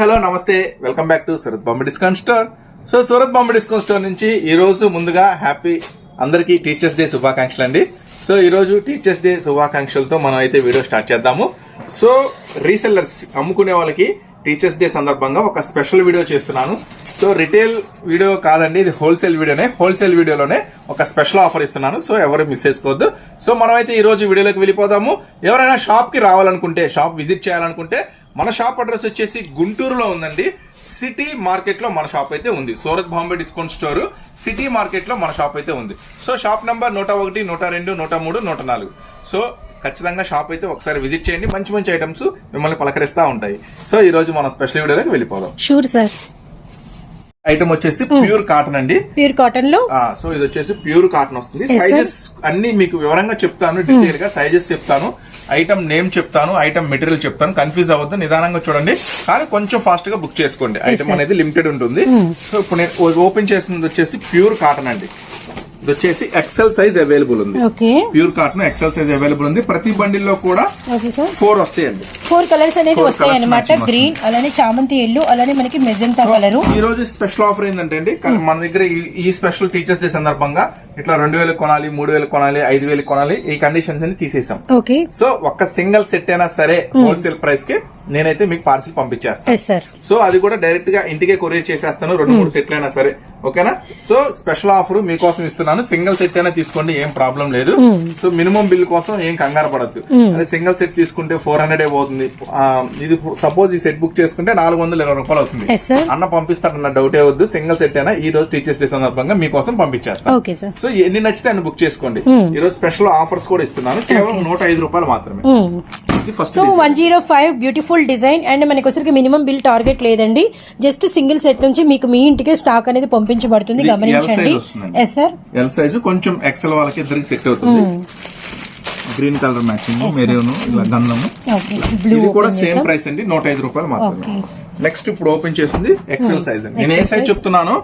Hello నమస్తే. Welcome back to Surat బొమ్మ discount store. So Surat బొమ్మ డిస్కౌంట్ స్టోర్ నుంచి ఈ రోజు ముందుగా హ్యాపీ అందరికీ టీచర్స్ డే శుభాకాంక్షలు అండి. సో ఈ రోజు టీచర్స్ డే శుభాకాంక్షలతో మనం అయితే వీడియో స్టార్ట్ చేద్దాము. సో రీసెల్లర్స్ అమ్ముకునే వాళ్ళకి టీచర్స్ డే సందర్భంగా ఒక స్పెషల్ వీడియో చేస్తున్నాను. సో రిటైల్ వీడియో కాదండి ఇది హోల్సేల్ వీడియోనే. హోల్సేల్ వీడియోలోనే ఒక స్పెషల్ ఆఫర్ ఇస్తున్నాను. సో ఎవరు మిస్ చేసుకోవద్దు. సో మనమైతే ఈ రోజు వీడియోలోకి వెళ్ళిపోదాము. ఎవరైనా షాప్కి రావాలనుకుంటే షాప్ విజిట్ చేయాలనుకుంటే మన షాప్ అడ్రస్ వచ్చేసి గుంటూరులో ఉందండి. సిటీ మార్కెట్లో మన షాప్ అయితే ఉంది. Surat Bombay discount store city మార్కెట్లో మన షాప్ అయితే ఉంది. సో షాప్ నంబర్ నూట ఒకటి నూట రెండు నూట మూడు నూట నాలుగు. సో ఖచ్చితంగా షాప్ అయితే ఒకసారి విజిట్ చేయండి. మంచి మంచి ఐటమ్స్ మిమ్మల్ని పలకరిస్తా ఉంటాయి. సో ఈ రోజు మన స్పెషల్ వీడియోలోకి వెళ్ళిపోదాం. Sure sir. ఐటమ్ వచ్చేసి ప్యూర్ కాటన్ అండి. ప్యూర్ కాటన్లో? సో ఇది వచ్చేసి ప్యూర్ కాటన్ వస్తుంది. సైజెస్ అన్ని మీకు వివరంగా చెప్తాను డీటెయిల్గా సైజెస్ చెప్తాను ఐటమ్ నేమ్ చెప్తాను ఐటమ్ మెటీరియల్ చెప్తాను. కన్ఫ్యూజ్ అవ్వద్దు నిదానంగా చూడండి. కానీ కొంచెం ఫాస్ట్గా బుక్ చేసుకోండి. ఐటమ్. అనేది లిమిటెడ్ ఉంటుంది. సో ఇప్పుడు నేను ఓపెన్ చేసింది వచ్చేసి ప్యూర్ కాటన్ అండి. ఇది వచ్చేసి ఎక్సెల్ సైజ్ అవైలబుల్ ఉంది. Pure cotton XL size available ఉంది. ప్రతి బండిల్లో కూడా ఫోర్ వస్తాయండి. ఫోర్ కలర్స్ అనేది వస్తాయి అనమాట గ్రీన్ అలానే చామంతి ఎల్లు అలానే మనకి మెజంతా కలరు ఈ రోజు స్పెషల్ ఆఫర్ ఏంటంటే అండి కానీ మన దగ్గర ఈ- స్పెషల్ టీచర్స్ డే సందర్భంగా ఇట్లా రెండు వేలు కొనాలి మూడు వేలు కొనాలి ఐదు వేలు కొనాలి ఈ కండిషన్స్ అన్ని తీసేసాం. ఓకే సో ఒక్క సింగిల్ సెట్ అయినా సరే హోల్సేల్ ప్రైస్కి నేనైతే మీకు పార్సిల్ పంపించేస్తాను. సో అది కూడా డైరెక్ట్గా ఇంటికే కొరియర్ చేసేస్తాను. రెండు మూడు సెట్లు అయినా సరే. ఓకేనా? సో స్పెషల్ ఆఫర్ మీకోసం ఇస్తున్నాను. సింగిల్ సెట్ అయినా తీసుకోండి ఏం ప్రాబ్లం లేదు. సో మినిమం బిల్ కోసం ఏం కంగారు పడద్దు. అదే సింగిల్ సెట్ తీసుకుంటే ఫోర్ హండ్రెడ్ పోతుంది. ఇది సపోజ్ ఈ సెట్ బుక్ చేసుకుంటే నాలుగు వందల ఇరవై రూపాయలు అవుతుంది. అన్న పంపిస్తారన్న డౌటే వద్దు. సింగిల్ సెట్ అయినా ఈ రోజు టీచర్స్ డే సందర్భంగా మీకోసం పంపించేస్తాను. సో ఎన్ని నచ్చితే అన్ని బుక్ చేసుకోండి. ఈ రోజు స్పెషల్ ఆఫర్స్ కూడా ఇస్తున్నాను. కేవలం నూట ఐదు రూపాయలు మాత్రమే. So one zero five beautiful design and మనకి మినిమం బిల్ టార్గెట్ లేదండి. జస్ట్ సింగిల్ సెట్ నుంచి మీకు మీ ఇంటికే స్టాక్ అనేది పంపించబడుతుంది ఇది గమనించండి. ఎస్ సార్ ఎల్ సైజు కొంచెం ఎక్సెల్ వాళ్ళకి ఇద్దరికి సెట్ అవుతుంది. గ్రీన్ కలర్ మ్యాచింగ్ మెరూన్ ఇలా గంధము బ్లూ కూడా సేమ్ ప్రైస్ అండి నూట ఐదు రూపాయలు మాత్రమే. నెక్స్ట్ ఇప్పుడు ఓపెన్ చేసింది ఎక్సెల్ సైజ్ అండి నేను ఏ సైజ్. చెప్తున్నానో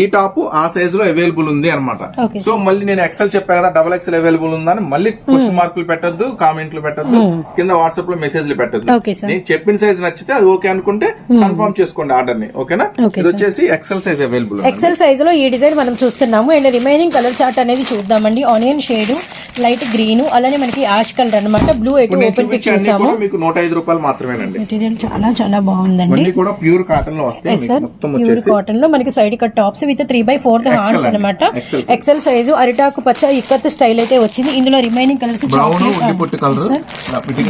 ఈ టాప్ ఆ సైజ్లో అవైలబుల్ ఉంది అనమాట సో మళ్ళీ నేను ఎక్సెల్ చెప్పా కదా డబల్ ఎక్సెల్ అవైలబుల్ ఉందని మళ్ళీ క్వశ్చన్ మార్కులు పెట్టద్దు కామెంట్లు పెట్టద్దు కింద వాట్సాప్లో మెసేజ్లు పెట్టద్దు. నేను చెప్పిన సైజ్ నచ్చితే అది ఓకే అనుకుంటే కన్ఫర్మ్ చేసుకోండి ఆర్డర్ని ఓకేనా ఇది. వచ్చేసి ఎక్సెల్ సైజ్ అవైలబుల్ ఎక్సెల్ సైజ్లో ఈ డిజైన్ మనం చూస్తున్నాము. అండ్ రిమైనింగ్ కలర్ చార్ట్ అనేది చూద్దామండి. ఆనియన్ షేడ్ లైట్ గ్రీన్ అలానే మనకి యాష్ కలర్ అన్నమాట. బ్లూ ఎటు ఓపెన్ పిక్ చూసాము మీకు నూట ఐదు రూపాయలు మాత్రమేనండి. మెటీరియల్ చాలా చాలా బాగుందండి. కూడా ప్యూర్ కాటన్లో వస్తాయి మొత్తం ప్యూర్ కాటన్లో మనకి side cut tops with three by fourth అండి. అనమాట. ఎక్సెల్ సైజు అరిటాకు పచ్చ ఇక్కత్ స్టైల్ అయితే వచ్చింది. ఇందులో రిమైనింగ్ కలర్స్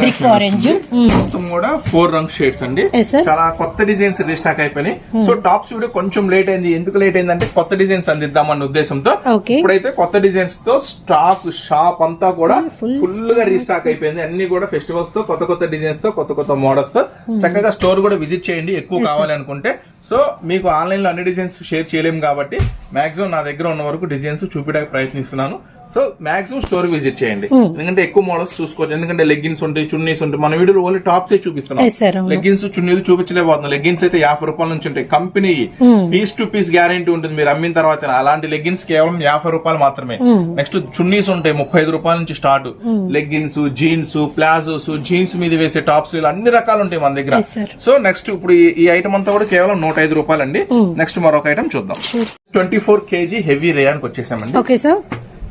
బ్రిక్ ఆరెంజ్ మొత్తం కూడా ఫోర్ రంగ్ షేడ్స్ అండి. చాలా కొత్త డిజైన్స్ రీస్టాక్ అయిపోయినాయి. సో టాప్స్ వీడియో కొంచెం లేట్ అయింది. ఎందుకు లేట్ అయిందంటే కొత్త డిజైన్స్ అందిద్దామన్న ఉద్దేశంతో. Okay. ఇప్పుడైతే కొత్త డిజైన్స్తో స్టాక్ షాప్ అంతా కూడా ఫుల్గా రీస్టాక్ అయిపోయింది. అన్ని కూడా ఫెస్టివల్స్తో కొత్త కొత్త డిజైన్స్తో కొత్త కొత్త మోడల్స్తో. చక్కగా స్టోర్ కూడా విజిట్ చేయండి. ఎక్కువ కావాలి అనుకుంటే సో మీకు ఆన్లైన్లో అన్ని డిజైన్స్ షేర్ చేయలేము కాబట్టి మాక్సిమం నా దగ్గర ఉన్న వరకు డిజైన్స్ చూపించడానికి ప్రయత్నిస్తున్నాను. సో మాక్సిమం స్టోర్ విజిట్ చేయండి. ఎందుకంటే ఎక్కువ మోడల్స్ చూసుకోవచ్చు. ఎందుకంటే లెగ్గిన్స్ ఉంటాయి చున్నీస్ ఉంటాయి. మన వీడియోలో ఓన్లీ టాప్స్ చూపిస్తున్నాం. లెగ్గిన్స్ చున్నీలు చూపించలేకపోతున్నాం. లెగ్గిన్స్ అయితే యాభై రూపాయల నుంచి ఉంటాయి. Company piece to piece guarantee ఉంటుంది. మీరు అమ్మిన తర్వాత అలాంటి లెగ్గిన్స్ కేవలం యాభై రూపాయలు మాత్రమే. నెక్స్ట్ చున్నీస్ ఉంటాయి. ముప్పై ఐదు రూపాయల నుంచి start. Leggings jeans palazzos jeans మీద వేసే టాప్స్ ఇలా అన్ని రకాలు ఉంటాయి మన దగ్గర. సో నెక్స్ట్ ఇప్పుడు ఈ ఐటమ్ అంతా కూడా కేవలం నూట ఐదు రూపాయలండి నెక్స్ట్ మరొక ఐటమ్ చూద్దాం. ట్వంటీ ఫోర్ కేజీ హెవీ రేయానికి వచ్చేసామండి. Okay sir.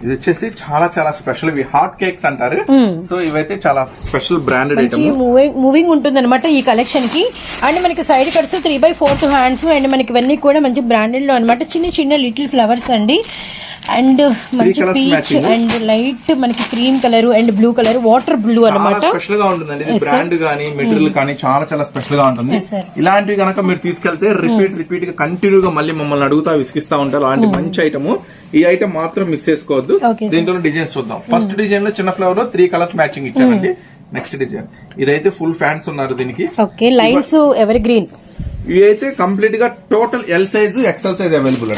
ఇది వచ్చేసి చాలా చాలా స్పెషల్ ఇవి హాట్ కేక్స్ అంటారు. సో ఇవైతే చాలా స్పెషల్ బ్రాండెడ్ మూవింగ్ మూవింగ్ ఉంటుంది అనమాట ఈ కలెక్షన్కి. అండ్ మనకి side cuts three by fourth hands and మనకి ఇవన్నీ కూడా మంచి బ్రాండెడ్లో అనమాట చిన్న చిన్న లిటిల్ ఫ్లవర్స్ అండి. అండ్ మంచి పీచ్. అండ్ లైట్ మనకి cream colour and blue colour water blue అనమాట స్పెషల్గా ఉంటుందండి. బ్రాండ్ గానీ మెటీరియల్ కానీ చాలా చాలా స్పెషల్గా ఉంటుంది. ఇలాంటివి గనక మీరు తీసుకెళ్తే రిపీట్ రిపీట్గా కంటిన్యూ గా మళ్ళీ మమ్మల్ని అడుగుతా విసిగిస్తా ఉంటారు. అలాంటి మంచి ఐటమ్ ఈ ఐటమ్ మాత్రం మిస్ చేసుకోవద్దు. Sir. దీంట్లో డిజైన్స్ చూద్దాం. ఫస్ట్ డిజైన్లో చిన్న ఫ్లవర్లో త్రీ కలర్స్ మ్యాచింగ్ ఇచ్చారండి. నెక్స్ట్ డిజైన్ ఇదైతే ఫుల్ ఫ్యాన్స్ ఉన్నారు దీనికి. ఓకే లైన్స్ ఎవర్ గ్రీన్ ఇవి అయితే కంప్లీట్గా total L size XL size available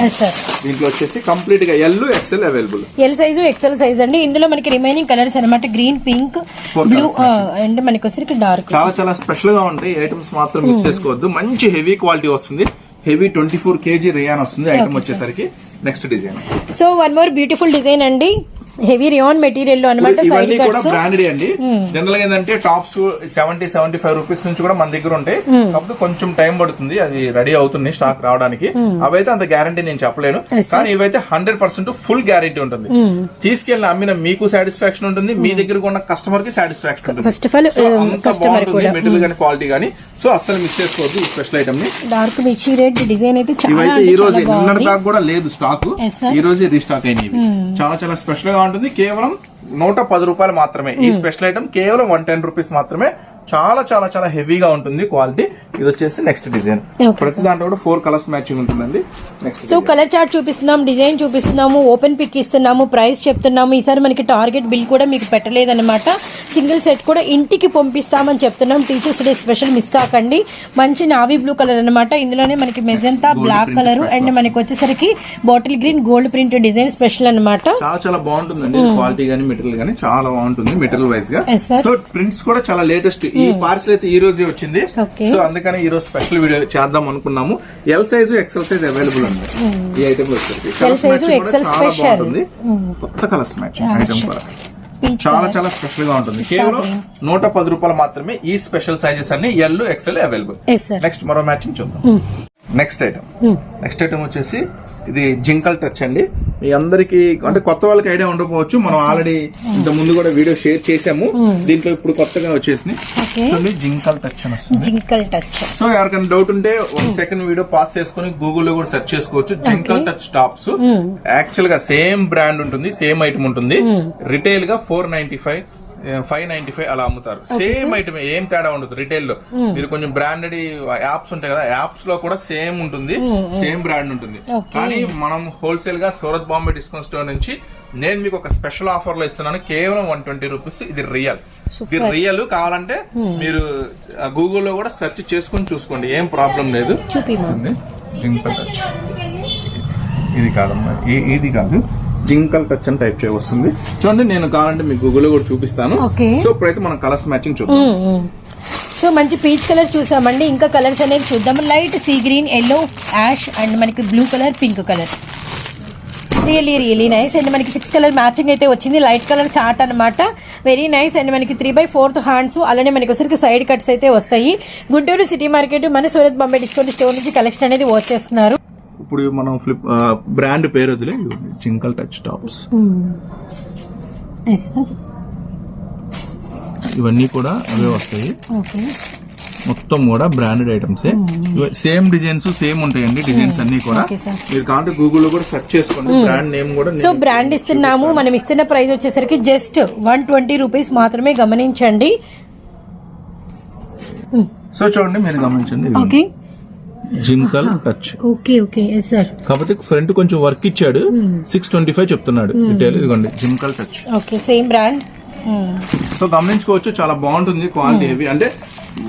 దీంట్లో వచ్చేసి కంప్లీట్గా L XL available L size XL size అండి. ఇందులో మనకి రిమైనింగ్ కలర్స్ అనమాట గ్రీన్ పింక్ బ్లూ అండ్ మనకి వచ్చరికి డార్క్ చాలా చాలా స్పెషల్గా ఉంటాయి. ఐటమ్స్ మాత్రం మిస్ చేసుకోవద్దు. మంచి హెవీ క్వాలిటీ వస్తుంది. Heavy twenty four KG rayon వస్తుంది. ఐటమ్ వచ్చేసరికి next design so one more beautiful design అండి. హెవీ రియాన్ మెటీరియల్లో అనమాట సైడ్ కూడా బ్రాండెడ్ అండి. జనరల్గా ఏంటంటే tops seventy seventy five rupees నుంచి కూడా మన దగ్గర ఉంటాయి. కాబట్టి కొంచెం టైం పడుతుంది అది రెడీ అవుతుంది స్టాక్ రావడానికి. అవైతే అంత గ్యారంటీ నేను చెప్పలేను. కానీ ఇవైతే హండ్రెడ్ పర్సెంట్ ఫుల్ గ్యారంటీ ఉంటుంది. తీసుకెళ్ళిన అమ్మిన మీకు సాటిస్ఫాక్షన్ ఉంటుంది మీ దగ్గర ఉన్న కస్టమర్కి సాటిస్ఫాక్షన్ ఉంటుంది. ఫస్ట్ ఆఫ్ ఆల్ మెటీరియల్ కానీ క్వాలిటీ కానీ. సో అస్సలు మిస్ చేసుకోవద్దు ఈ స్పెషల్ ఐటమ్ని. డార్క్ మిర్చి రెడ్ డిజైన్ అయితే చాలా ఈ రోజు నిన్నటి దాకా కూడా లేదు స్టాక్. ఈ రోజే రీస్టాక్ అయినవి చాలా చాలా స్పెషల్గా ఉంటుంది. కేవలం నూట పది రూపాయలు మాత్రమే. ఈ స్పెషల్ ఐటమ్ కేవలం వన్ టెన్ రూపీస్ మాత్రమే. చాలా చాలా చాలా హెవీగా ఉంటుంది క్వాలిటీ ఇది వచ్చేసి నెక్స్ట్ డిజైన్ ప్రతి దాంట్లో కూడా ఫోర్ కలర్స్ మ్యాచింగ్ ఉంటుందండి. నెక్స్ట్ సో కలర్ చార్ట్ చూపిస్తున్నాం డిజైన్ చూపిస్తున్నాము ఓపెన్ పిక్ ఇస్తున్నాము ప్రైస్ చెప్తున్నాము. ఈసారి మనకి టార్గెట్ బిల్ కూడా మీకు పెట్టలేదన్నమాట. సింగిల్ సెట్ కూడా ఇంటికి పంపిస్తామని చెప్తున్నాం. టీచర్స్ డే స్పెషల్ మిస్ కాకండి. మంచి నావీ బ్లూ కలర్ అన్నమాట. ఇందులోనే మనకి మెజంతా బ్లాక్ కలర్ అండ్ మనకి వచ్చేసరికి bottle green gold print design special అన్నమాట. చాలా చాలా బాగుంటుందండి. క్వాలిటీ గానీ మెటీరియల్ గానీ చాలా బాగుంటుంది మెటీరియల్ వైజ్గా. సో ప్రింట్స్ కూడా చాలా లేటెస్ట్ ఈ పార్సల్ అయితే ఈ రోజే వచ్చింది. సో అందుకని ఈ రోజు స్పెషల్ వీడియో చేద్దాం అనుకున్నాము. L size XL size available ఉంది. ఈ item L size, XL special. కొత్త కలర్స్ మ్యాచింగ్ ఐటమ్ కూడా. చాలా చాలా స్పెషల్గా ఉంటుంది. కేవలం నూట పది రూపాయలు మాత్రమే ఈ స్పెషల్ సైజెస్ అన్ని ఎల్ ఎక్సెల్ అవైలబుల్ నెక్స్ట్ మరో మ్యాచింగ్ చూద్దాం. నెక్స్ట్ ఐటమ్ నెక్స్ట్ ఐటమ్ వచ్చేసి ఇది జింకల్ టచ్ అండి. మీ అందరికి అంటే కొత్త వాళ్ళకి ఐడియా ఉండకపోవచ్చు. మనం ఆల్రెడీ ఇంత ముందు కూడా వీడియో షేర్ చేసాము దీంట్లో ఇప్పుడు కొత్తగా వచ్చేసి ఓకే జింకల్ టచ్ అని వస్తుంది. జింకల్ టచ్. సో ఎవరికైనా డౌట్ ఉంటే వన్ సెకండ్ వీడియో పాస్ చేసుకుని గూగుల్లో కూడా సెర్చ్ చేసుకోవచ్చు. జింకల్ టచ్ టాప్స్ యాక్చువల్గా సేమ్ బ్రాండ్ ఉంటుంది సేమ్ ఐటమ్ ఉంటుంది. రిటైల్గా four ninety five five ninety five అలా అమ్ముతారు. సేమ్ ఐటమ్ ఏం తేడా ఉండదు రిటైల్లో. మీరు కొంచెం బ్రాండెడ్ యాప్స్ ఉంటాయి కదా యాప్స్లో కూడా సేమ్ ఉంటుంది సేమ్ బ్రాండ్ ఉంటుంది. కానీ మనం హోల్సేల్గా సూరత్ బాంబే డిస్కౌంట్ స్టోర్ నుంచి నేను మీకు ఒక స్పెషల్ ఆఫర్లో ఇస్తున్నాను కేవలం వన్ ట్వంటీ రూపీస్ ఇది రియల్ ఇది రియల్ కావాలంటే మీరు గూగుల్లో కూడా సెర్చ్ చేసుకుని చూసుకోండి ఏం ప్రాబ్లం లేదు. ఇది కాదమ్మా ఇది కాదు. జింకల్ టచ్ అని టైప్ చేయవస్తుంది చూడండి నేను కావాలంటే మీకు గూగుల్లో కూడా చూపిస్తాను. సో ఇప్పుడైతే మనం కలర్స్ మ్యాచింగ్ చూద్దాం. సో మంచి పీచ్ కలర్ చూసామండి. ఇంకా కలర్స్ అనేవి చూద్దాం. Light sea green yellow ash and మనకి blue colour pink colour. Really really nice and మనకి సిక్స్ కలర్ మ్యాచింగ్ అయితే వచ్చింది. లైట్ కలర్ చార్ట్ అన్నమాట. వెరీ నైస్ అండ్ మనకి త్రీ బై ఫోర్త్ హ్యాండ్స్ అలానే మనకి వచ్చరికి సైడ్ కట్స్ అయితే వస్తాయి. గుంటూరు సిటీ మార్కెట్ మన సూరత్ బాంబే డిస్కౌంట్ స్టోర్ నుంచి కలెక్షన్ అనేది వచ్చేస్తున్నారు. ఇప్పుడు మనం ఫ్లిప్ బ్రాండ్ పేరు వదిలే జింకల్ టచ్ టాప్స్ ఇవన్నీ కూడా అవే వస్తాయి. మొత్తం కూడా branded items same designs same ఉంటాయండి డిజైన్స్ అన్ని కూడా. మీరు కావాలంటే గూగుల్లో కూడా సెర్చ్ చేసుకోండి. బ్రాండ్ నేమ్ కూడా సో బ్రాండ్ ఇస్తున్నాము. మనం ఇస్తున్న ప్రైస్ వచ్చేసరికి జస్ట్ వన్ ట్వంటీ రూపీస్ మాత్రమే గమనించండి. సో చూడండి మీరు గమనించండి. Okay జింకల్ touch okay okay yes sir కాకపోతే ఫ్రంట్ కొంచెం వర్క్ ఇచ్చాడు. సిక్స్ ట్వంటీ ఫైవ్ చెప్తున్నాడు. రిటైల్ ఇదిగోండి. జింకల్ touch okay same brand so గమనించుకోవచ్చు చాలా బాగుంటుంది క్వాలిటీ ఇవి అంటే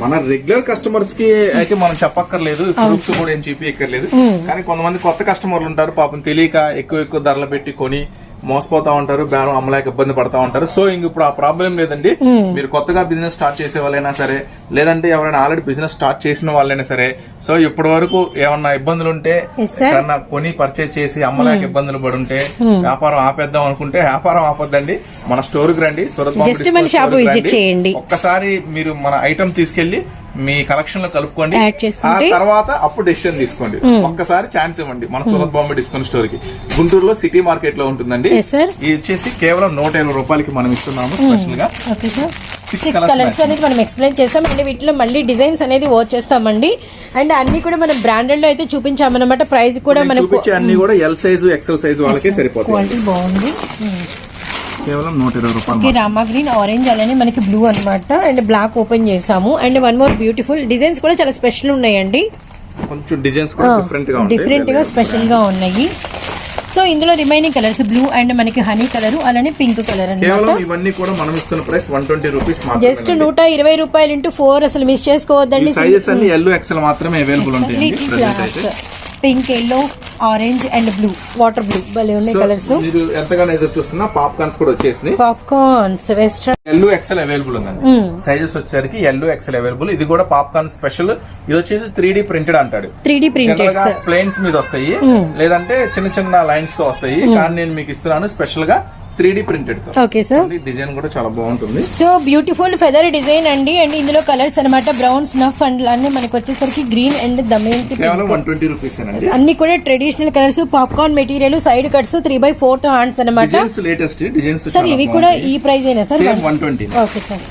మన రెగ్యులర్ కస్టమర్స్కి అయితే మనం చెప్పక్కర్లేదు. ప్రూఫ్స్ కూడా ఏం చూపించక్కర్లేదు కానీ కొంతమంది కొత్త కస్టమర్లు ఉంటారు. పాపం తెలియక ఎక్కువ ఎక్కువ ధరలు పెట్టి కొని మోసపోతా ఉంటారు బేరం అమ్మలేక ఇబ్బంది పడతా ఉంటారు. సో ఇంక ఇప్పుడు ఆ ప్రాబ్లం లేదండి. మీరు కొత్తగా బిజినెస్ స్టార్ట్ చేసే వాళ్ళైనా సరే లేదంటే ఎవరైనా ఆల్రెడీ బిజినెస్ స్టార్ట్ చేసిన వాళ్ళైనా సరే సో ఇప్పటి వరకు ఏమన్నా ఇబ్బందులు ఉంటే. ఎక్కడన్నా కొని పర్చేజ్ చేసి అమ్మలేక ఇబ్బందులు పడి ఉంటే వ్యాపారం ఆపేద్దాం అనుకుంటే వ్యాపారం ఆపొద్దండి. మన స్టోర్కి రండి. సూరత్. ఒక్కసారి మీరు మన ఐటమ్ తీసుకెళ్ళి మీ కలెక్షన్లో కలుపుకోండి. ఆ తర్వాత అప్పుడు డెసిషన్ తీసుకోండి. ఒక్కసారి ఛాన్స్ ఇవ్వండి. మన సూరత్ బాంబే డిస్కౌంట్ స్టోర్కి. గుంటూరులో సిటీ మార్కెట్లో ఉంటుందండి. ఇది వచ్చేసి కేవలం నూట ఇరవై రూపాయలకి మనం ఇస్తున్నాము స్పెషల్గా. సార్ Six సిక్స్ కలర్స్ అనేది మనం ఎక్స్ప్లెయిన్ చేస్తాం. అండ్ వీటిలో మళ్ళీ డిజైన్స్ అనేది వచ్చేస్తామండి అండ్ అన్ని కూడా మనం బ్రాండెడ్లో అయితే చూపించామన్నమాట. ప్రైస్ కూడా మనకు చూపించే అన్ని కూడా ఎల్ సైజు ఎక్సెల్ సైజు వాళ్ళకే క్వాలిటీ బాగుంది. కేవలం నూట ఇరవై రూపాయలు ఓకే రామా గ్రీన్ ఆరెంజ్ అలానే మనకి బ్లూ అన్నమాట. అండ్ బ్లాక్ ఓపెన్ చేసాము and one more beautiful designs కూడా చాలా స్పెషల్ ఉన్నాయండి. కొంచెం డిజైన్స్ కూడా డిఫరెంట్గా ఉంటాయి. డిఫరెంట్గా స్పెషల్గా ఉన్నాయి. సో ఇందులో రిమైనింగ్ కలర్స్ బ్లూ అండ్ మనకి హనీ కలర్ అలానే పింక్ కలర్ అన్నమాట. కేవలం ఇవన్నీ కూడా మనం ఇస్తున్న price one twenty rupees just మాత్రమే నూట ఇరవై రూపాయలు ఇంటూ ఫోర్ అసలు మిస్ చేసుకోవద్దండి సైజెస్ అన్ని ఎల్లో ఎక్సెల్ మాత్రమే అవైలబుల్ అయితే. Pink yellow orange and blue. Water blue. భలే ఉన్నాయి కలర్స్. మీరు ఎంతగానో ఎదురు చూస్తున్నా పాప్కార్న్స్ కూడా వచ్చేసి popcorns western. Yellow XL available ఉందండి. సైజెస్ వచ్చేసరికి ఎల్లో ఎక్సెల్ అవైలబుల్ ఇది కూడా పాప్కార్న్ స్పెషల్. ఇది వచ్చేసి త్రీ ప్రింటెడ్ అంటాడు. త్రీ డి ప్రింటెడ్ ప్లేన్స్ మీద వస్తాయి. లేదంటే చిన్న చిన్న లైన్స్తో వస్తాయి. కానీ నేను మీకు ఇస్తున్నాను స్పెషల్గా. Three D printed okay sir design కూడా చాలా బాగుంటుంది. సో బ్యూటిఫుల్ ఫెదర్ డిజైన్ అండి. అండ్ ఇందులో కలర్స్ అన్నమాట బ్రౌన్ స్నఫ్ అండ్ అన్ని మనకి వచ్చేసరికి గ్రీన్ అండ్ దమయంతి కేవలం వన్ ట్వంటీ రూపీస్ అన్ని కూడా traditional colours popcorn material side cuts three by fourth hands అన్నమాట. డిజైన్స్ లేటెస్ట్ డిజైన్స్ సార్ ఇవి కూడా ఈ ప్రైస్ అయినా sir one twenty okay sir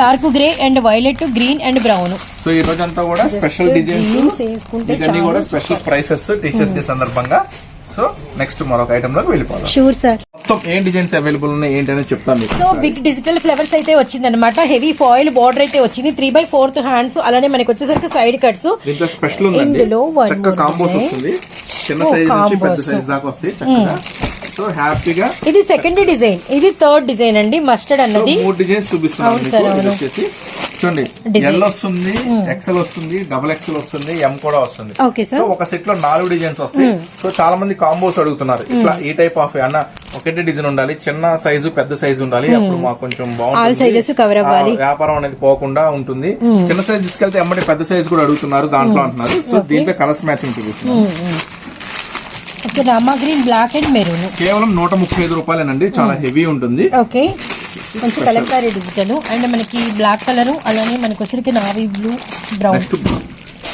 dark grey and violet green and brown so ఈ రోజు అంతా కూడా స్పెషల్ డిజైన్స్ కూడా స్పెషల్ ప్రైసెస్ టీచర్స్ డే సందర్భంగా. సో నెక్స్ట్ మరొక ఐటమ్లోకి వెళ్ళిపోదాం. షూర్ సార్ మొత్తం ఏం డిజైన్స్ అవైలబుల్ ఉన్నాయి ఏంటనే చెప్తాను మీకు సో బిగ్ డిజిటల్ ఫ్లవర్స్ అయితే వచ్చింది అనమాట హెవీ ఫాయిల్ బార్డర్ అయితే వచ్చింది. త్రీ బై ఫోర్త్ హ్యాండ్స్ అలానే మనకి వచ్చేసరికి సైడ్ కట్స్ దీంట్లో స్పెషల్ ఇందులో కాంబోస్. వస్తుంది. చిన్న Oh, సైజ్ నుంచి పెద్ద. సైజ్ దాకా వస్తాయి చక్కగా. సో హ్యాపీగా ఇది సెకండ్ డిజైన్ ఇది థర్డ్ డిజైన్ అండి. మస్టర్డ్ అన్నది. మూడు డిజైన్స్ చూపిస్తున్నాను. వచ్చేసి చూడండి. ఎల్ వస్తుంది ఎక్సెల్ వస్తుంది డబుల్ ఎక్సెల్ వస్తుంది ఎం కూడా వస్తుంది. సో ఒక సెట్లో నాలుగు డిజైన్స్ వస్తాయి. సో చాలా మంది కాంబోస్ అడుగుతున్నారు. ఇట్లా ఈ టైప్ ఆఫ్ అన్న ఒకటే డిజైన్ ఉండాలి. చిన్న సైజు పెద్ద సైజు ఉండాలి. అప్పుడు మాకు కొంచెం. ఆ, వ్యాపారం అనేది పోకుండా ఉంటుంది. చిన్న సైజ్ తీసుకెళ్తే ఎమ్మటి పెద్ద సైజ్ కూడా అడుగుతున్నారు దాంట్లో అంటున్నారు. సో దీంట్లో కలర్స్ మ్యాచింగ్ చూపిస్తున్నాను. ఓకే రామా గ్రీన్ బ్లాక్ అండ్ మెరూన్. కేవలం నూట ముప్పై ఐదు రూపాయలేనండి చాలా హెవీ ఉంటుంది. ఓకే. మంచి కలంకారీ డిజిటల్. అండ్ మనకి బ్లాక్ కలర్ అలానే మనకి వచ్చరికి నావీ బ్లూ బ్రౌన్.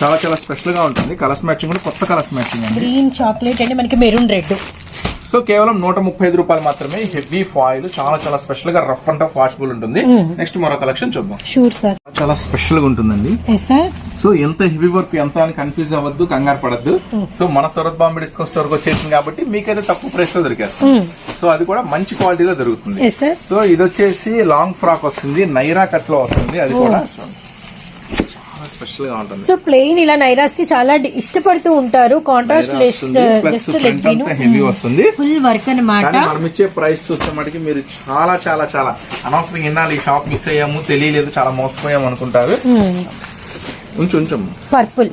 చాలా చాలా స్పెషల్గా ఉంటుంది. కలర్స్ మ్యాచింగ్ కూడా కొత్త colours matching green chocolate and మనకి మెరూన్ రెడ్. సో కేవలం నూట ముప్పై ఐదు రూపాయలు మాత్రమే హెవీ ఫాయిల్ చాలా చాలా స్పెషల్గా రఫ్ అండ్ టఫ్ వాషబుల్ ఉంటుంది. నెక్స్ట్ మరో కలెక్షన్ చూద్దాం. Sure sir. చాలా స్పెషల్గా ఉంటుందండి. సో ఎంత హెవీ వర్క్ ఎంత అని కన్ఫ్యూజ్ అవ్వద్దు కంగారు పడద్దు. సో మన సూరత్ బాంబే డిస్కౌంట్ స్టోర్కి వచ్చేసింది కాబట్టి మీకైతే తక్కువ ప్రైస్లో దొరికేస్తుంది సో అది కూడా మంచి క్వాలిటీలో దొరుకుతుంది. సో ఇది వచ్చేసి లాంగ్ ఫ్రాక్ వస్తుంది నైరా కట్లో వస్తుంది అది కూడా చాలా స్పెషల్గా ఉంటుంది. సో ప్లెయిన్ ఇలా నైరాస్కి చాలా ఇష్టపడుతూ ఉంటారు. కాంట్రాస్ట్ జస్ట్ అంతా హెవీ వస్తుంది. ఫుల్ వర్క్ అన్నమాట. కానీ మనం ఇచ్చే ప్రైస్ చూస్తే మటుకి మీరు చాలా చాలా చాలా అనవసరంగా వినాలి ఈ షాప్ మిస్ అయ్యాము తెలియలేదు చాలా మోసపోయాము అనుకుంటారు. ఉంచు ఉంచం purple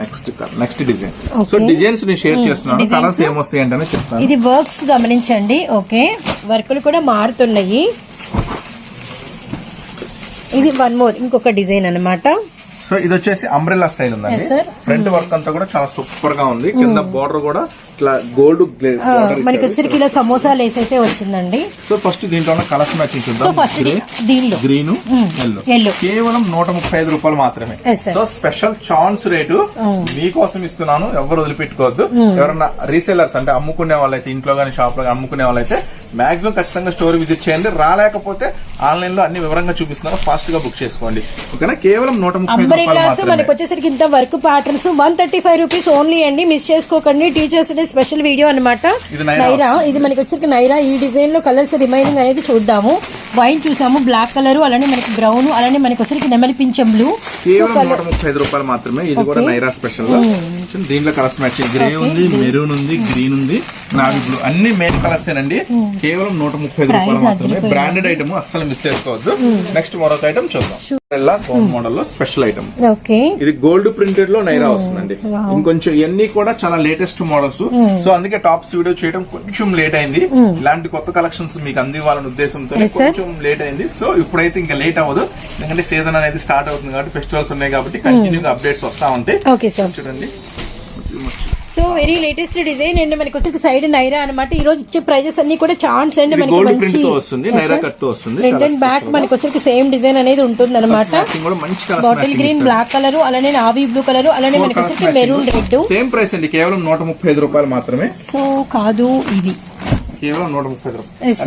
next next design. So designs నేను షేర్ చేస్తున్నాను. Designs? కలర్స్ ఏమొస్తాయి అంటే చెప్తాను. ఇది వర్క్స్ గమనించండి. ఓకే వర్కులు కూడా మారుతున్నాయి. ఇది వన్ మోర్ ఇంకొక డిజైన్ అన్నమాట. సో ఇది వచ్చేసి అంబ్రెల్లా స్టైల్ ఉందండి. ఫ్రంట్ వర్క్ అంతా కూడా చాలా సూపర్గా ఉంది. కింద బార్డర్ కూడా ఇట్లా గోల్డ్ మనకి ఇలా సమోసా లేస్ అయితే వచ్చిందండి. సో ఫస్ట్ దీంట్లో ఉన్న కలర్స్ మ్యాచింగ్ చూద్దాం. Green yellow yellow. కేవలం నూట ముప్పై ఐదు రూపాయలు మాత్రమే. సో స్పెషల్ ఛాన్స్ రేటు మీకోసం ఇస్తున్నాను. ఎవరు వదిలిపెట్టుకోవద్దు. ఎవరన్నా రీసెలర్స్ అంటే అమ్ముకునే వాళ్ళైతే ఇంట్లో గానీ షాప్లో గానీ అమ్ముకునే వాళ్ళైతే మాక్సిమం ఖచ్చితంగా స్టోర్ విజిట్ చేయండి. రాలేకపోతే ఆన్లైన్లో అన్ని వివరంగా చూపిస్తున్నాను. ఫాస్ట్గా బుక్ చేసుకోండి. ఓకేనా? కేవలం నూట మనకి వచ్చేసరికి ఇంత work patterns one thirty five rupees only అండి. మిస్ చేసుకోకండి. టీచర్స్ డే స్పెషల్ వీడియో అనమాట నైరా. ఇది మనకి వచ్చరికి నైరా. ఈ డిజైన్లో కలర్స్ రిమైనింగ్ అనేది చూద్దాము. వైన్ చూసాము. బ్లాక్ కలర్ అలానే మనకి బ్రౌన్ అలానే మనకి వచ్చరికి నెమలి పింఛం బ్లూ కేవలం నూట ముప్పై ఐదు రూపాయలు మాత్రమే. ఇది కూడా నైరా స్పెషల్లో. దీంట్లో కలర్స్ మ్యాచింగ్ గ్రే ఉంది మెరూన్ ఉంది గ్రీన్ ఉంది నావీ బ్లూ అన్ని మెయిన్ కలర్స్ ఏనండి. కేవలం నూట ముప్పై ఐదు రూపాయలు మాత్రమే. బ్రాండెడ్ ఐటమ్ అస్సలు మిస్ చేసుకోవద్దు. నెక్స్ట్ మరొక ఐటమ్ చూద్దాం. మోడల్లో స్పెషల్ ఐటమ్ ఇది గోల్డ్ ప్రింటెడ్లో నైరా వస్తుందండి. ఇంకొంచెం ఇవన్నీ కూడా చాలా లేటెస్ట్ మోడల్స్ సో అందుకే టాప్స్ వీడియో చేయడం కొంచెం లేట్ అయింది. ఇలాంటి కొత్త కలెక్షన్స్ మీకు అందివ్వాలనే ఉద్దేశంతో. కొంచెం లేట్ అయింది. సో ఇప్పుడైతే ఇంకా లేట్ అవ్వదు. ఎందుకంటే సీజన్ అనేది స్టార్ట్ అవుతుంది కాబట్టి ఫెస్టివల్స్ ఉన్నాయి కాబట్టి కంటిన్యూగా అప్డేట్స్ వస్తా ఉంటాయి. చూడండి. So very latest design and మనకి వచ్చరికి సైడ్ నైరా అనమాట ఈ రోజు ఇచ్చే ప్రైజెస్ అన్ని కూడా ఛాన్స్ అండ్ మనకి మంచి ఫ్రంట్ అండ్ బ్యాక్ మనకి సేమ్ డిజైన్ అనేది ఉంటుంది అనమాట బాటిల్ గ్రీన్ బ్లాక్ కలర్ అలానే నావీ బ్లూ కలర్ అలానే మనకి వచ్చరికి మెరూన్ రెడ్ సేమ్ ప్రైస్ అండి కేవలం నూట రూపాయలు మాత్రమే. సో కాదు ఇది. కేవలం నూట ముప్పై.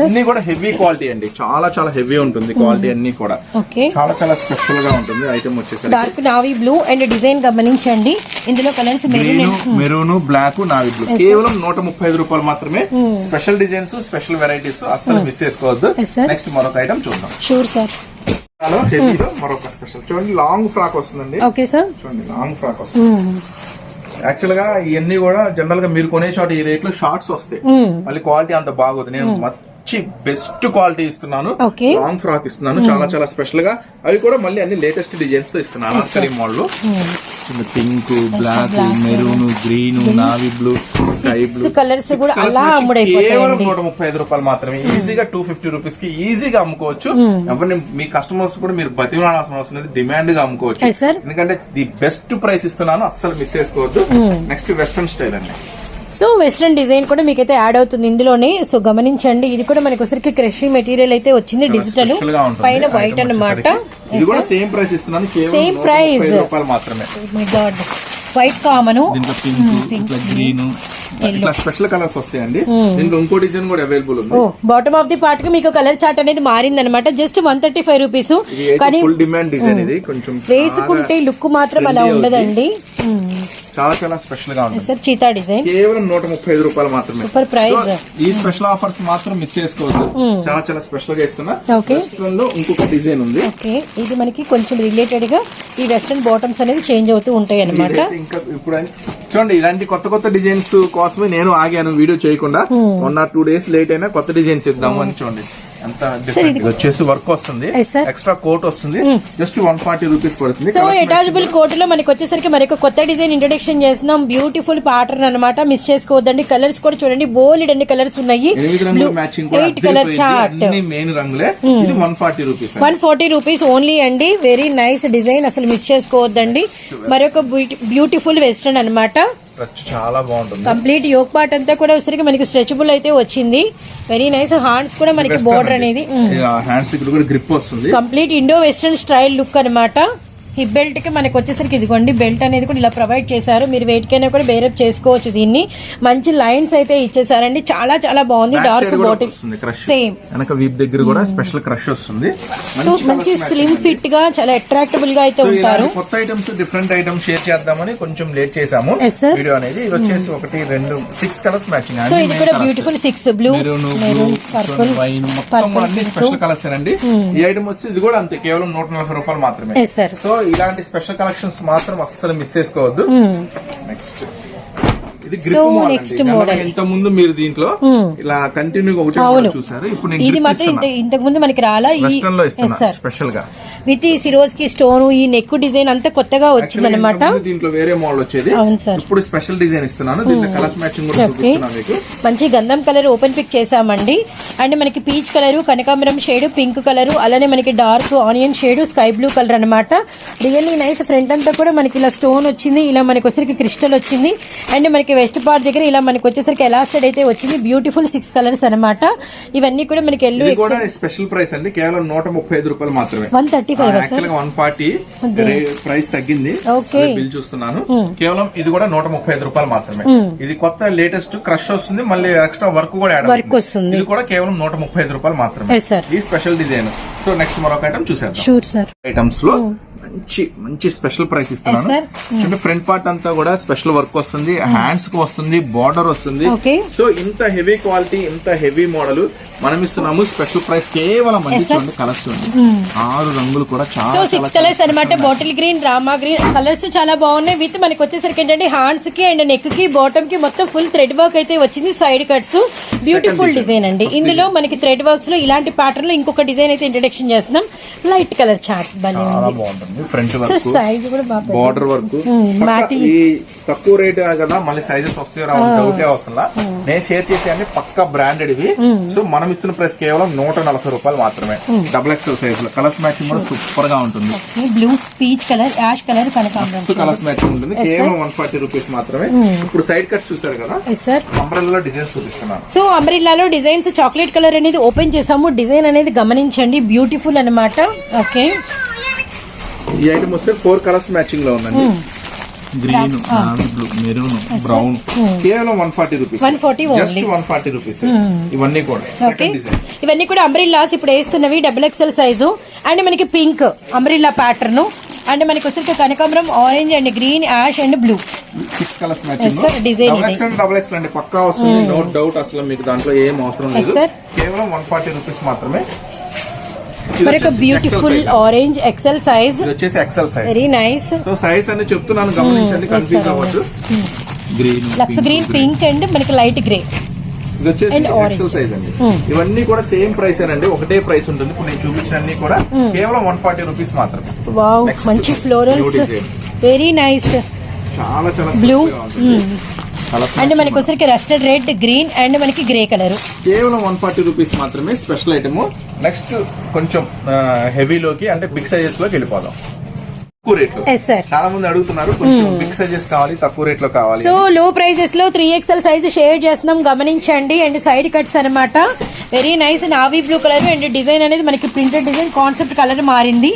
అన్ని కూడా హెవీ క్వాలిటీ అండి. చాలా చాలా హెవీ ఉంటుంది క్వాలిటీ అన్ని కూడా. చాలా చాలా స్పెషల్గా ఉంటుంది ఐటమ్ వచ్చేసరికి. Dark navy blue and design గమనించండి. ఇందులో colours maroon black navy blue కేవలం నూట ముప్పై ఐదు రూపాయలు మాత్రమే. స్పెషల్ డిజైన్స్ స్పెషల్ వెరైటీస్ అస్సలు మిస్ చేసుకోవద్దు. Yes, sir. నెక్స్ట్ మరొక ఐటమ్ చూద్దాం. షూర్ సార్ హెవీలో మరొక స్పెషల్ చూడండి లాంగ్ ఫ్రాక్ వస్తుందండి. ఓకే సార్ చూడండి లాంగ్ ఫ్రాక్ వస్తుంది. యాక్చువల్గా ఇవన్నీ కూడా జనరల్గా మీరు కొనే షాట్ ఈ రేట్లో షార్ట్స్ వస్తాయి. మళ్ళీ క్వాలిటీ అంత బాగోదు. నేను మంచి బెస్ట్ క్వాలిటీ ఇస్తున్నాను. లాంగ్ ఫ్రాక్ ఇస్తున్నాను. చాలా చాలా స్పెషల్గా. అవి కూడా మళ్ళీ అన్ని లేటెస్ట్ డిజైన్స్తో ఇస్తున్నాను. Anarkali model pink black maroon green navy blue sky blue colours కూడా అలా కేవలం నూట ముప్పై ఐదు రూపాయలు మాత్రమే. ఈజీగా టూ ఫిఫ్టీ రూపీస్కి ఈజీగా అమ్ముకోవచ్చు. ఎవరిని మీ కస్టమర్స్ కూడా మీరు బతిమాడాల్సిన అవసరం లేదు. డిమాండ్గా అమ్ముకోవచ్చు. ఎందుకంటే ది బెస్ట్ ప్రైస్ ఇస్తున్నాను. అస్సలు మిస్ చేసుకోవద్దు. నెక్స్ట్ వెస్ట్రన్ స్టైల్ అండి. సో వెస్ట్రన్ డిజైన్ కూడా మీకైతే యాడ్ అవుతుంది ఇందులోనే. సో గమనించండి ఇది కూడా మనకి ఒకసారికి క్రషింగ్ మెటీరియల్ అయితే వచ్చింది డిజిటల్. పైన వైట్ కూడా సేమ్ ప్రైస్ ఇస్తున్నాను. కేవలం Same 130 price. రూపాయలు మాత్రమే. My god white common green ఇట్లా స్పెషల్ కలర్స్ వస్తాయండి. దీంట్లో ఇంకో డిజైన్ కూడా అవైలబుల్ ఉంది. ఓ బాటమ్ ఆఫ్ ది పార్ట్కి మీకు కలర్ చార్ట్ అనేది మారింది అనమాట just one thirty five rupees కానీ ఫుల్ డిమాండ్ డిజైన్ ఇది. కొంచెం వేసుకుంటే లుక్ మాత్రం అలా ఉండదండి. చాలా చాలా స్పెషల్గా ఉంటుంది. సార్ చీతా డిజైన్ కేవలం నూట ముప్పై ఐదు రూపాయలు మాత్రమే. సూపర్ ప్రైస్ ఈ స్పెషల్ ఆఫర్స్ మాత్రం మిస్ చేసుకోవద్దు. చాలా చాలా స్పెషల్గా ఇస్తున్నా. Okay. వెస్ట్రన్లో ఇంకొక డిజైన్ ఉంది. ఓకే ఇది మనకి కొంచెం రిలేటెడ్గా ఈ వెస్ట్రన్ బాటమ్స్ అనేది చేంజ్ అవుతూ ఉంటాయి అనమాట ఇంకా ఇప్పుడు చూడండి ఇలాంటి కొత్త కొత్త డిజైన్స్ కోసమే నేను ఆగాను వీడియో చేయకుండా. One or two days late అయినా కొత్త డిజైన్స్ ఇద్దాము అని చూడండి. ఎంత వచ్చేసి వర్క్ వస్తుంది. ఎక్స్ట్రా కోట్ వస్తుంది. జస్ట్ వన్ ఫార్టీ రూపీస్ పడుతుంది. సో ఎటాచబుల్ కోట్లో మనకి వచ్చేసరికి మరొక కొత్త డిజైన్ ఇంట్రొడక్షన్ చేస్తున్నాం. బ్యూటిఫుల్ ప్యాటర్న్ అన్నమాట. మిస్ చేసుకోవద్దండి. కలర్స్ కూడా చూడండి. బోల్డ్ అన్ని కలర్స్ ఉన్నాయి. Eight colour chart main రంగులే. One forty rupees one forty rupees only అండి. వెరీ నైస్ డిజైన్ అసలు మిస్ చేసుకోవద్దండి. మరొక బ్యూటిఫుల్ వెస్టర్న్ అన్నమాట చాలా బాగుంటుంది. కంప్లీట్ యోగ్ పార్ట్ అంతా కూడా వచ్చేసరికి మనకి స్ట్రెచబుల్ అయితే వచ్చింది. వెరీ నైస్ హ్యాండ్స్ కూడా మనకి బోర్డర్ అనేది హ్యాండ్స్ కూడా గ్రిప్ వస్తుంది. Complete Indo western style look అన్నమాట. హిప్ బెల్ట్కి మనకి వచ్చేసరికి ఇదిగోండి బెల్ట్ అనేది కూడా ఇలా ప్రొవైడ్ చేశారు. మీరు వెయిట్ కైనా కూడా బేరప్ చేసుకోవచ్చు దీన్ని. మంచి లైన్స్ అయితే ఇచ్చేసారండి. చాలా చాలా బాగుంది. డార్క్ బాటిల్ సేమ్ వీప్ దగ్గర కూడా స్పెషల్ క్రష్ వస్తుంది. సో మంచి స్లిమ్ ఫిట్గా చాలా అట్రాక్టబుల్గా అయితే ఉంటారు. కొత్త ఐటమ్స్ డిఫరెంట్ ఐటమ్స్ షేర్ చేద్దామని కొంచెం లేట్ చేసాము. వీడియో అనేది ఇది వచ్చేసి ఒకటి రెండు సిక్స్ కలర్స్ మ్యాచింగ్ సో ఇది కూడా beautiful six blue purple wine మొత్తం అన్ని స్పెషల్ కలర్స్ అండి? ఈ ఐటమ్ వచ్చి ఇది కూడా అంతే కేవలం నూట నలభై రూపాయలు మాత్రమే. సో ఇలాంటి స్పెషల్ కలెక్షన్స్ మాత్రం అస్సలు మిస్ చేసుకోవద్దు. నెక్స్ట్ ఇది గ్రిప్ మోడల్. ఇంత ముందు మీరు దీంట్లో ఇలా కంటిన్యూ ఒకటి. చూసారు. ఇప్పుడు. ఇంతకు ముందు మనకి రాలా ఈ వెస్టర్న్లో ఎస్ ఇస్తున్నా సార్ స్పెషల్గా. విత్ ఈ సిరోజ్కి స్టోన్ ఈ నెక్ డిజైన్ అంతా కొత్తగా వచ్చింది అనమాట ఇంతకుముందు దీంట్లో వేరే మోడల్ వచ్చేది. అవును సార్. ఇప్పుడు స్పెషల్ డిజైన్ ఇస్తున్నాను. దీంట్లో కలర్స్ మ్యాచింగ్ కూడా ఓకే చూపిస్తున్నాను మీకు. మంచి గంధం కలర్ ఓపెన్ పిక్ చేసామండి అండ్ మనకి పీచ్ కలర్ కనకాంబరం షేడ్ పింక్ కలర్ అలానే మనకి dark onion shade sky blue colour అన్నమాట. రియల్లీ నైస్ ఫ్రంట్ అంతా కూడా మనకి ఇలా స్టోన్ వచ్చింది ఇలా మనకి వచ్చేసరికి క్రిస్టల్ వచ్చింది. అండ్ మనకి వెస్ట్ పార్ట్ దగ్గర ఇలా మనకి వచ్చేసరికి ఎలాస్టెడ్ అయితే వచ్చింది బ్యూటిఫుల్ సిక్స్ కలర్స్ అన్నమాట. ఇవన్నీ కూడా మనకి ఎల్లో స్పెషల్ ప్రైస్ అండి కేవలం నూట ముప్పై ఐదు రూపాయలు మాత్రమే. One thirty five one forty price తగ్గింది. బిల్ చూస్తున్నాను. కేవలం ఇది కూడా నూట ముప్పై ఐదు రూపాయలు మాత్రమే. ఇది కొత్త లేటెస్ట్ క్రష్ వస్తుంది మళ్ళీ ఎక్స్ట్రా వర్క్ కూడా Work వస్తుంది. ఇది కూడా కేవలం నూట ముప్పై ఐదు రూపాయలు మాత్రమే. ఈ స్పెషల్ డిజైన్ సో నెక్స్ట్ మరొక ఐటమ్ చూసేద్దాం. షూర్ సార్ ఐటమ్స్లో మంచి మంచి స్పెషల్ ప్రైస్ ఇస్తున్నాను. చూడండి ఫ్రంట్ పార్ట్ అంతా కూడా స్పెషల్ వర్క్ వస్తుంది. హ్యాండ్స్కు వస్తుంది బార్డర్ వస్తుంది. సో ఇంత హెవీ క్వాలిటీ ఇంత హెవీ మోడల్ మనం ఇస్తున్నాము స్పెషల్ ప్రైస్ కేవలం మంచి కలర్స్ చూడండి ఆరు రంగులు కూడా సో చాలా సిక్స్ కలర్స్ అనమాట బాటిల్ గ్రీన్ రామా గ్రీన్ కలర్స్ చాలా బాగున్నాయి. విత్ మనకి వచ్చేసరికి ఏంటంటే హ్యాండ్స్కి అండ్ నెక్కి బాటమ్కి మొత్తం ఫుల్ థ్రెడ్ వర్క్ అయితే వచ్చింది. Side cuts beautiful. డిజైన్ అండి. ఇందులో మనకి థ్రెడ్ వర్క్స్లో ఇలాంటి ప్యాటర్న్లో ఇంకొక డిజైన్ అయితే ఇంట్రొడక్షన్ చేస్తున్నాం. Light colour front so work size కూడా బాగా పెద్దది. బార్డర్ వర్క్ తక్కువ రేట్ కదా మళ్ళీ సైజెస్ వస్తాయో డౌటే లా. నేను షేర్ చేసే అన్ని పక్క బ్రాండెడ్ ఇవి సో మనం ఇస్తున్న ప్రైస్ కేవలం నూట నలభై రూపాయలు మాత్రమే. డబుల్ ఎక్స్ఎల్ సైజ్లో. కలర్స్ మ్యాచింగ్ కూడా సూపర్గా ఉంటుంది blue peach colour ash colour కనకాంబరం కలర్స్ మ్యాచింగ్ ఉంటుంది. కేవలం వన్ ఫార్టీ రూపీస్ మాత్రమే. ఇప్పుడు సైడ్ కట్స్ చూసారు కదా? సార్ అంబ్రెల్లా డిజైన్స్ చూపిస్తున్నాను. సో అంబ్రిల్లాలో డిజైన్స్ చాక్లెట్ కలర్ అనేది ఓపెన్ చేసాము డిజైన్ అనేది గమనించండి. బ్యూటిఫుల్ అన్నమాట. ఓకే ఈ ఐటమ్ వస్తే ఫోర్ కలర్స్ మ్యాచింగ్లో ఉందండి. గ్రీన్ బ్లూ మెరూన్ బ్రౌన్ కేవలం one forty rupees 140 only. Just one forty rupees ఇవన్నీ కూడా. ఓకే ఇవన్నీ కూడా అంబ్రిల్లాస్ ఇప్పుడు వేస్తున్నవి డబుల్ ఎక్స్ఎల్ సైజు అండ్ మనకి పింక్ అంబ్రిల్లా ప్యాటర్న్ అండ్ మనకి వచ్చేసరికి కనకాంబరం orange and green ash and blue six colours matching double. X double అండి. పక్కా వస్తుంది. నో డౌట్ అసలు మీకు దాంట్లో ఏం అవసరం లేదు. కేవలం వన్ ఫార్టీ రూపీస్ మాత్రమే. మరి ఒక బ్యూటిఫుల్. ఆరెంజ్ ఎక్సెల్ సైజ్ వచ్చేసి XL size very nice so size అని చెప్తున్నాను గమనించండి Hmm. yes, confuse. అవ్వద్దు గ్రీన్ లక్స్ గ్రీన్ పింక్ అండ్ మనకి లైట్ గ్రే ఇది వచ్చేసి. ఎక్సెల్ సైజ్ అండి Hmm. ఇవన్నీ కూడా సేమ్ ప్రైస్ అండి ఒకటే ప్రైస్ ఉంటుంది ఇప్పుడు నేను చూపించిన అన్ని కూడా కేవలం వన్ ఫార్టీ రూపీస్ మాత్రమే వావ్. మంచి ఫ్లోరల్స్. వెరీ నైస్ చాలా చాలా బ్లూ అండ్ మనకి వచ్చరికి రస్టెడ్ రెడ్ గ్రీన్ అండ్ మనకి గ్రే కలర్ కేవలం వన్ ఫార్టీ రూపీస్ మాత్రమే స్పెషల్ ఐటమ్ నెక్స్ట్ కొంచెం హెవీలోకి అంటే బిగ్ సైజెస్లోకి వెళ్ళిపోదాం. తక్కువ రేట్లో. చాలా మంది అడుగుతున్నారు కొంచెం బిగ్ సైజెస్ కావాలి తక్కువ రేట్లో కావాలి సో లో ప్రైజెస్లో త్రీ ఎక్స్ఎల్ సైజ్ షేర్ చేస్తున్నాం. గమనించండి. అండ్ సైడ్ కట్స్ అన్నమాట. Very nice navy blue colour and design అనేది మనకి ప్రింటెడ్ డిజైన్ కాన్సెప్ట్ కలర్ మారింది.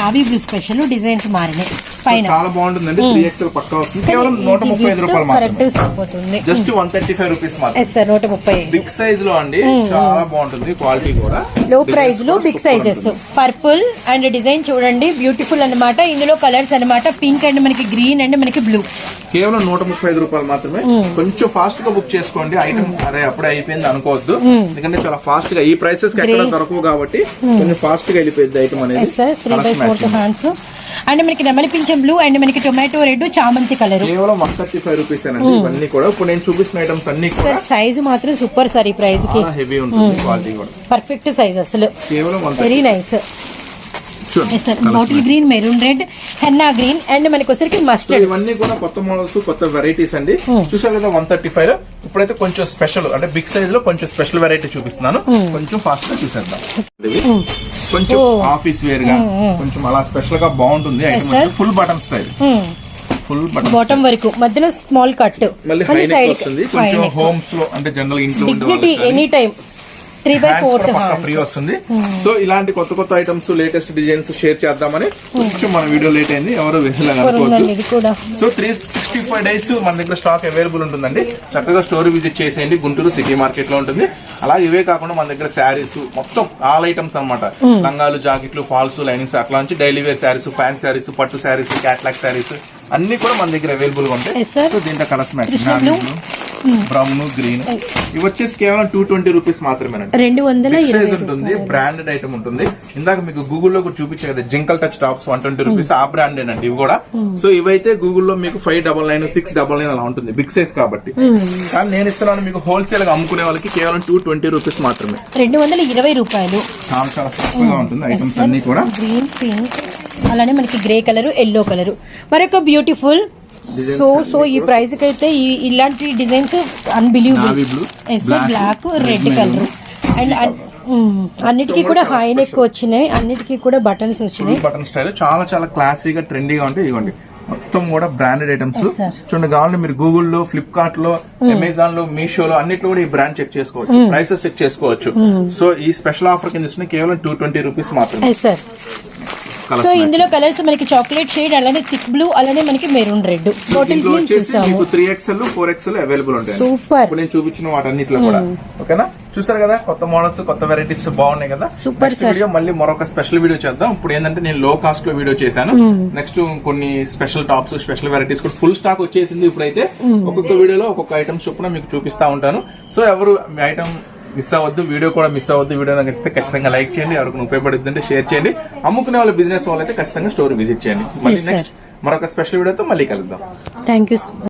నావీ బ్లూ స్పెషల్ డిజైన్స్ మారినాయి. పైన చాలా బాగుంటుందండి. త్రీ ఎక్స్ఎల్ పక్కా వస్తుంది. కేవలం నూట ముప్పై ఐదు రూపాయలు కరెక్ట్ మాత్రమే సరిపోతుంది. Just one thirty five rupees మాత్రం ఎస్ సార్ నూట ముప్పై బిగ్ సైజ్లో అండి. చాలా బాగుంటుంది క్వాలిటీ కూడా. లో ప్రైస్లో big sizes purple and design చూడండి. బ్యూటిఫుల్ అన్నమాట ఇందులో కలర్స్ అన్నమాట. పింక్ అండ్ మనకి గ్రీన్ అండ్ మనకి బ్లూ. కేవలం నూట ముప్పై ఐదు రూపాయలు మాత్రమే. కొంచెం ఫాస్ట్గా బుక్ చేసుకోండి. ఐటమ్ అరే అప్పుడే అయిపోయింది అనుకోవద్దు. ఎందుకంటే చాలా ఫాస్ట్గా ఈ ప్రైసెస్ ఎక్కడ దొరకవు కాబట్టి కొంచెం ఫాస్ట్గా వెళ్ళిపోయింది ఐటమ్ అనేది. అండ్ మనకి నెమలి పింఛం బ్లూ అండ్ మనకి టొమాటో రెడ్ చామంతి కలర్ కేవలం వన్ థర్టీ ఫైవ్ రూపీస్ అండి ఇవన్నీ కూడా. ఇప్పుడు నేను చూపిస్తున్న ఐటమ్స్ అన్ని సార్ సైజ్ మాత్రం సూపర్ సార్ ఈ ప్రైస్కి. హెవీ ఉంటుంది క్వాలిటీ కూడా. పర్ఫెక్ట్ సైజ్ అసలు. కేవలం very nice bottle green maroon red henna green and మనకి వచ్చరికి మస్టర్డ్ ఇవన్నీ కూడా కొత్త మోడల్స్ కొత్త వెరైటీస్ అండి. చూసారు కదా వన్ థర్టీ ఫైవ్ ఇప్పుడైతే కొంచెం స్పెషల్ అంటే బిగ్ సైజ్లో కొంచెం స్పెషల్ వెరైటీ చూపిస్తున్నాను. కొంచెం ఫాస్ట్గా చూసేద్దాం. ఇవి కొంచెం ఆఫీస్ వేర్గా. కొంచెం అలా స్పెషల్గా బాగుంటుంది. Item full button style full button bottom వరకు. మధ్యలో స్మాల్ కట్ మళ్ళీ కొంచెం హోమ్స్లో అంటే జనరల్ ఇంట్లో dignity any time three by Pakka free వస్తుంది. సో ఇలాంటి కొత్త కొత్త ఐటమ్స్ లేటెస్ట్ డిజైన్స్ షేర్ చేద్దామని కొంచెం మన వీడియో లేట్ అయింది. ఎవరు so three sixty five days మన దగ్గర స్టాక్ అవైలబుల్ ఉంటుందండి. చక్కగా స్టోర్ విజిట్ చేసేయండి. గుంటూరు సిటీ మార్కెట్లో ఉంటుంది. అలాగే ఇవే కాకుండా మన దగ్గర శారీస్ మొత్తం ఆల్ ఐటమ్స్ అన్నమాట. లంగాలు జాకెట్లు ఫాల్స్ లైనింగ్స్ అట్లా నుంచి daily wear saris fan saris పట్టు శారీస్ క్యాట్లాక్ శారీస్ అన్ని కూడా మన దగ్గర అవైలబుల్గా ఉంటాయి. సో దీంట్లో కలర్స్. Brown green. ఇవి వచ్చేసి కేవలం టూ ట్వంటీ రూపీస్ రెండు వందల ఇరవై సైజ్ ఉంటుంది బ్రాండెడ్ ఐటమ్ ఉంటుంది. ఇందాక మీకు గూగుల్లో కూడా చూపించే కదా జింకల్ touch tops one twenty rupees ఆ బ్రాండెడ్ అండి ఇవి కూడా. సో ఇవైతే గూగుల్లో మీకు five double nine six double nine అలా ఉంటుంది బిగ్ సైజ్ కాబట్టి. కానీ నేను ఇస్తున్నాను మీకు హోల్సేల్గా అమ్ముకునే వాళ్ళకి కేవలం టూ ట్వంటీ రూపీస్ మాత్రమే. రెండు వందల ఇరవై రూపాయలు. చాలా చాలా తక్కువగా ఉంటుంది ఐటమ్స్ అన్ని కూడా. గ్రీన్ పింక్ అలానే మనకి గ్రే కలర్ ఎల్లో కలర్. మరొక బ్యూటిఫుల్ సో సో ఈ ప్రైస్కి అయితే ఇలాంటి designs unbelievable yes black red colour and అన్నిటికీ కూడా హై నెక్ వచ్చినాయి. అన్నిటికీ కూడా బటన్స్ వచ్చినాయి. బటన్ స్టైల్ చాలా చాలా క్లాసీగా ట్రెండీగా ఉంటాయి. ఇవ్వండి మొత్తం కూడా బ్రాండెడ్ ఐటమ్స్. చూడండి కావాలంటే మీరు గూగుల్లో ఫ్లిప్కార్ట్లో అమెజాన్లో మీషోలో అన్నిట్లో కూడా ఈ బ్రాండ్ చెక్ చేసుకోవచ్చు. ప్రైసెస్ చెక్ చేసుకోవచ్చు. సో ఈ స్పెషల్ ఆఫర్ కింద కేవలం టూ ట్వంటీ రూపీస్ మాత్రమే. సో ఇందులో కలర్స్ మనకి చాక్లెట్ షేడ్ అలానే థిక్ బ్లూ అలానే మనకి మెరూన్ రెడ్ బాటిల్ దీంట్లో గ్రీన్ చూసాము. Three XL four XL available ఉంటాయి సూపర్ నేను చూపించిన వాటన్నిటిలో కూడా. ఓకేనా? చూసారు కదా? కొత్త మోడల్స్ కొత్త వెరైటీస్ బాగున్నాయి కదా? Sir. వీడియో మళ్ళీ మరొక స్పెషల్ వీడియో చేద్దాం. ఇప్పుడు ఏంటంటే నేను లో కాస్ట్లో వీడియో చేశాను. నెక్స్ట్ కొన్ని స్పెషల్ టాప్స్ స్పెషల్ వెరైటీస్ కూడా ఫుల్ స్టాక్ వచ్చేసింది ఇప్పుడైతే. ఒక్కొక్క వీడియోలో ఒక్కొక్క ఐటమ్ చొప్పున మీకు చూపిస్తా ఉంటాను. సో ఎవరు మీ ఐటమ్ మిస్ అవ్వద్దు వీడియో కూడా మిస్ అవ్వద్దు. వీడియో నచ్చితే ఖచ్చితంగా లైక్ చేయండి ఎవరికి ఉపయోగపడుతుంది అంటే షేర్ చేయండి. అమ్ముకునే వాళ్ళ బిజినెస్ వాళ్ళైతే ఖచ్చితంగా స్టోర్ విజిట్ చేయండి. మళ్ళీ. నెక్స్ట్ మరొక స్పెషల్ వీడియోతో మళ్ళీ కలుద్దాం. Thank you